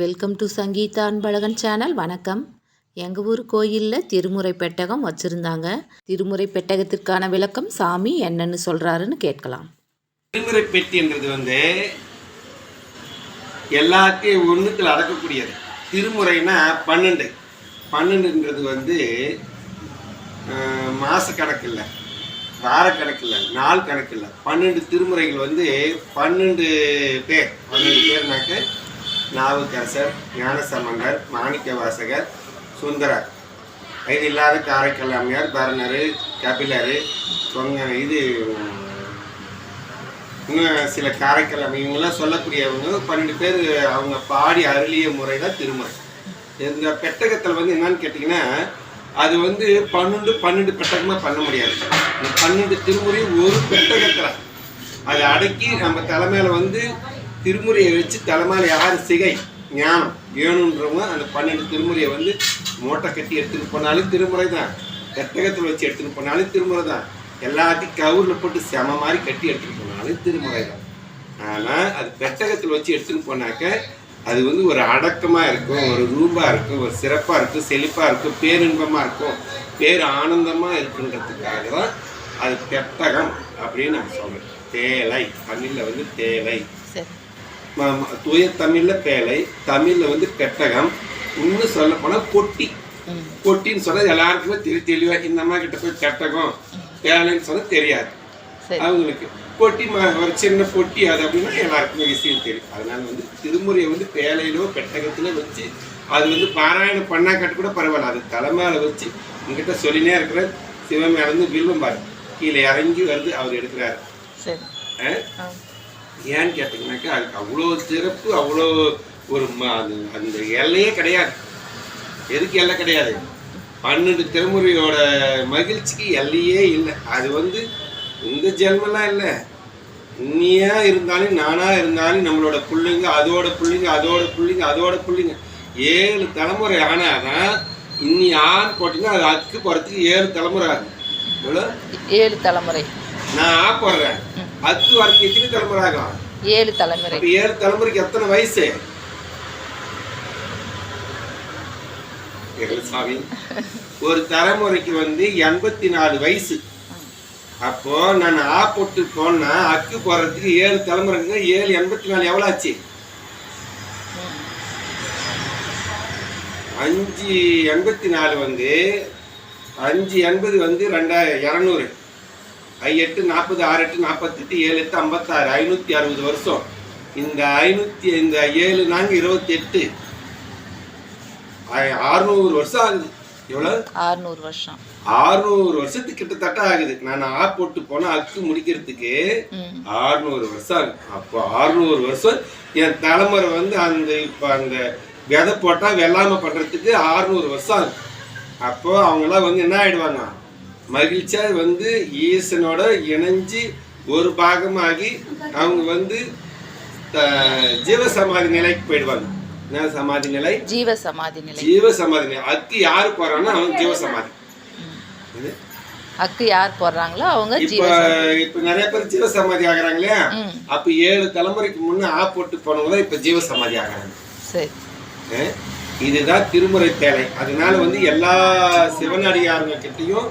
Welcome to Sangeetha Anbazhagan channel வணக்கம். எங்கள் ஊர் கோயிலில் திருமுறை பெட்டகம் வச்சுருந்தாங்க. திருமுறை பெட்டகத்திற்கான விளக்கம் சாமி என்னன்னு சொல்கிறாருன்னு கேட்கலாம். திருமுறை பெட்டின்றது வந்து எல்லாத்தையும் ஒன்றுத்தில் அடக்கக்கூடியது. திருமுறைனா பன்னெண்டு. பன்னெண்டுன்றது வந்து மாத மாச கணக்கு இல்லை. வார கணக்கு இல்லை. நாள் கணக்கு இல்லை. பன்னெண்டு திருமுறைகள் வந்து பன்னெண்டு பேர். பன்னெண்டு பேர்னாக்க நாவுக்கரசர் ஞானசம்பந்தர் மாணிக்க வாசகர் சுந்தரர். இது இல்லாத காரைக்கால் அம்மையார் பரணர் கபிலர் சொங்க இது இன்னும் சில காரைக்கால் இவங்களாம் சொல்லக்கூடியவங்க பன்னெண்டு பேர் அவங்க பாடி அருளிய முறை தான் திருமுறை. இந்த பெட்டகத்தில் வந்து என்னன்னு கேட்டிங்கன்னா அது வந்து பன்னெண்டு பன்னெண்டு பெட்டகமாக பண்ண முடியாது. இந்த பன்னெண்டு திருமுறை ஒரு பெட்டகத்தில். அதை அடக்கி நம்ம தலைமையில் வந்து திருமுறையை வச்சு தலைமையில் யார்? சிகை ஞானம். வேணுன்றவங்க அந்த பன்னெண்டு திருமுறையை வந்து மூட்டை கட்டி எடுத்துகிட்டு போனாலும் திருமுறை தான் கத்தகத்தில் வச்சு எடுத்துகிட்டு போனாலும் திருமுறை தான் எல்லாத்தையும் கவுரில் போட்டு செம மாதிரி கட்டி எடுத்துகிட்டு போனாலும் திருமுறை தான் ஆனால் அது பெட்டகத்தில் வச்சு எடுத்துகிட்டு போனாக்க அது வந்து ஒரு அடக்கமாக இருக்கும் ஒரு ரூபாக இருக்கும் ஒரு சிறப்பாக இருக்கும் செழிப்பாக இருக்கும் பேரின்பமாக இருக்கும் பேர் ஆனந்தமாக இருக்குன்றதுக்காக தான் அது பெட்டகம் அப்படின்னு நான் சொல்கிறேன் தேலை தமிழில் வந்து தேலை. சரி. தூய தமிழில் பேலை தமிழில் வந்து பெட்டகம் இன்னும் சொல்ல போனால் கொட்டி. கொட்டின்னு சொன்னால் எல்லாருக்குமே தெரி தெளிவாக இந்த அம்மா கிட்ட போய் பெட்டகம் பேலைன்னு சொன்னால் தெரியாது. அவங்களுக்கு பொட்டி ம- ஒரு சின்ன பொட்டி அது அப்படின்னா எல்லாருக்குமே விஷயம் தெரியும். அதனால வந்து திருமுறையை வந்து பேலையிலோ பெட்டகத்திலோ வச்சு அது வந்து பாராயணம் பண்ணா கட்டு கூட பரவாயில்ல. அது தலைமையில வச்சு உங்ககிட்ட சொல்லினே இருக்கிற சிவமேல இருந்து வில்வம் பாரு. கீழே இறங்கி வருது அவர் எடுக்கிறாரு. ஏன்னு கேட்டிங்கனாக்கா அதுக்கு அவ்வளோ சிறப்பு அவ்வளோ ஒரு ம- அந்த- எல்லையே கிடையாது. எதுக்கு எல்லை கிடையாது? பன்னெண்டு திருமுறையோட மகிழ்ச்சிக்கு எல்லையே இல்லை. அது வந்து இந்த ஜென்மெல்லாம் இல்லை. உண்மையா இருந்தாலும் நானா இருந்தாலும் நம்மளோட பிள்ளைங்க அதோட பிள்ளைங்க அதோட பிள்ளைங்க அதோட பிள்ளைங்க. ஏழு தலைமுறை ஆனாதான் இன்னி ஆண் போட்டிங்கன்னா அது அக்கு போகிறதுக்கு ஏழு தலைமுறை ஆகும் எவ்வளோ? ஏழு தலைமுறை. நான் ஆ போடுறேன். அக்கு வரதுக்கு எத்தனை தலைமுறை ஆகும்? ஏழு தலைமுறை. ஏழு தலைமுறைக்கு எத்தனை வயசு? சாமி. ஒரு தலைமுறைக்கு வந்து எண்பத்தி நாலு வயசு. அப்போ நான் ஆ போட்டு போனா அக்கு போடுறதுக்கு ஏழு தலைமுறைங்க ஏழு எண்பத்தி நாலு எவ்வளோ ஆச்சு அஞ்சு எண்பத்தி நாலு வந்து அஞ்சு எண்பது வந்து ரெண்டாயிரம் இரநூறு. ஐ எட்டு நாற்பது ஆறு எட்டு நாற்பத்தெட்டு ஏழு எட்டு ஐம்பத்தாறு ஐநூற்றி அறுபது வருஷம். இந்த ஐநூற்றி இந்த ஏழு நான்கு இருபத்தி எட்டு ஆறுநூறு வருஷம் ஆகுது. எவ்வளோ ஆறுநூறு வருஷம். ஆறுநூறு வருஷத்துக்கு கிட்டத்தட்ட ஆகுது. நான் ஆ போட்டு போனால் அக்கு முடிக்கிறதுக்கு ம். ஆறுநூறு வருஷம் ஆகும் அப்போ ஆறுநூறு வருஷம் என் தலைமுறை வந்து அந்த இப்போ அந்த விதை போட்டால் வெள்ளாமை பண்ணுறதுக்கு ஆறுநூறு வருஷம் ஆகும் அப்போ அவங்களாம் வந்து என்ன ஆயிடுவாங்க மகிழ்ச்சியாக வந்து ஈசனோட இணைஞ்சு ஒரு பாகமாகி அவங்க வந்து த- ஜீவசமாதி நிலைக்கு போயிடுவாங்க. என்ன சமாதி நிலை? ஜீவ சமாதி நிலை. ஜீவ சமாதி நிலை. அதுக்கு யாரு போறான்னா அவன் ஜீவசமாதி. இது? அக்கு யார் போடுறாங்களோ அவங்க இப்ப ஜீவ இப்ப நிறைய பேர் ஜீவசமாதி ஆகுறாங்க இல்லையா அப்ப ஏழு தலைமுறைக்கு முன்ன ஆ போட்டு போனவங்க தான் இப்ப ஜீவசமாதி ஆகுறாங்க. சரி. இதுதான் திருமுறை தேலை அதனால வந்து எல்லா சிவனடியாருங்க கிட்டயும்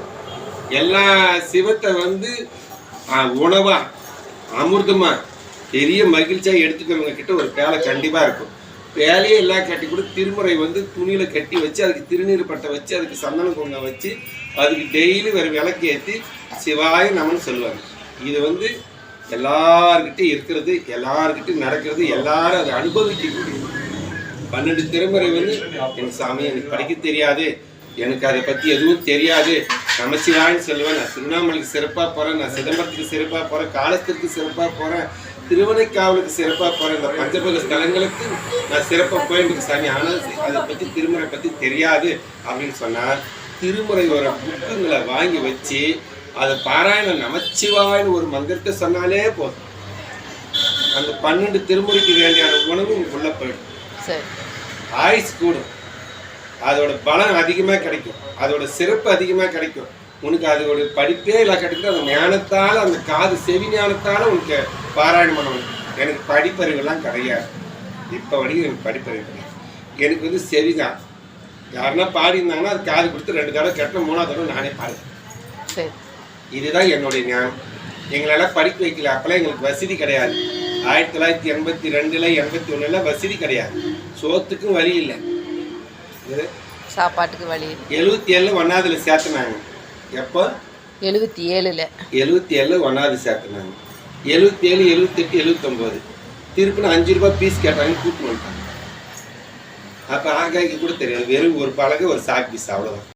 எல்லா சிவத்தை வந்து உணவா அமிர்தமா பெரிய மகிழ்ச்சியா எடுத்துக்கிறவங்க கிட்ட ஒரு பேலை கண்டிப்பா இருக்கும். பேலையே எல்லாம் கட்டி கூட திருமுறை வந்து துணியில கட்டி வச்சு அதுக்கு திருநீர் பட்டை வச்சு அதுக்கு சந்தன குங்கம் வச்சு அதுக்கு டெய்லி ஒரு விளக்கு ஏற்றி சிவாய நமன் சொல்லுவாங்க. இது வந்து எல்லார்கிட்டையும் இருக்கிறது எல்லார்கிட்டையும் நடக்கிறது எல்லாரும் அதை அனுபவிக்கக்கூடியது பன்னெண்டு திருமுறை வந்து என் சாமி எனக்கு படிக்க தெரியாது. எனக்கு அதை பற்றி எதுவும் தெரியாது. நமச்சிவாயன்னு சொல்லுவேன். நான் திருவண்ணாமலைக்கு சிறப்பாக போகிறேன் நான் சிதம்பரத்துக்கு சிறப்பாக போகிறேன் காலத்திற்கு சிறப்பாக போகிறேன் திருவனைக்காவலுக்கு சிறப்பாக போகிறேன் இந்த பஞ்சபக ஸ்தலங்களுக்கு நான் சிறப்பாக போயிருக்கு சாமி ஆனால் அதை பற்றி திருமுறை பற்றி தெரியாது அப்படின்னு சொன்னால் திருமுறை ஒரு புக்குங்களை வாங்கி வச்சு அதை பாராயணம் நமச்சிவாயன்னு ஒரு மந்திரத்தை சொன்னாலே போதும். அந்த பன்னெண்டு திருமுறைக்கு வேண்டியான உணவு உள்ள போயிடும். சரி. ஆயுஸ் கூடும். அதோட பலம் அதிகமாக கிடைக்கும். அதோட சிறப்பு அதிகமாக கிடைக்கும். உனக்கு அதோட படிப்பே இல்லை கிடைக்கும் அந்த ஞானத்தால் அந்த காது செவி ஞானத்தால் உனக்கு பாராயணம் பண்ணணும் எனக்கு படிப்பறிவெல்லாம் கிடையாது. இப்போ வரைக்கும் எனக்கு படிப்பறிவு கிடையாது. எனக்கு வந்து செவிதான் யாருன்னா பாடியிருந்தாங்கன்னா அது காது கொடுத்து ரெண்டு தடவை கேட்டேன் மூணாவது தடவை நானே பாடுவேன். இதுதான் என்னுடைய ஞானம். எங்களெல்லாம் படிக்க வைக்கல. அப்போல்லாம் எங்களுக்கு வசதி கிடையாது. ஆயிரத்தி தொள்ளாயிரத்தி எண்பத்தி ரெண்டுல எண்பத்தி ஒண்ணுல வசதி கிடையாது. சோத்துக்கும் வழி இல்லை. சாப்பாட்டுக்கு வழி எழுபத்தி ஏழுல ஒன்னாவதுல சேர்த்துனாங்க. எப்போ? எழுபத்தி ஏழில். எழுபத்தி ஏழுல ஒன்னாவது சேர்த்துனாங்க. எழுபத்தி ஏழு எழுபத்தெட்டு எழுபத்தொம்போது திருப்பின அஞ்சு ரூபாய் பீஸ் கேட்டாங்க கூப்பிட்டு வந்துட்டாங்க. அப்போ ஆகாய்க்கு கூட தெரியாது. வெறும் ஒரு பலகை ஒரு சாக் பீஸ் அவ்வளோதான்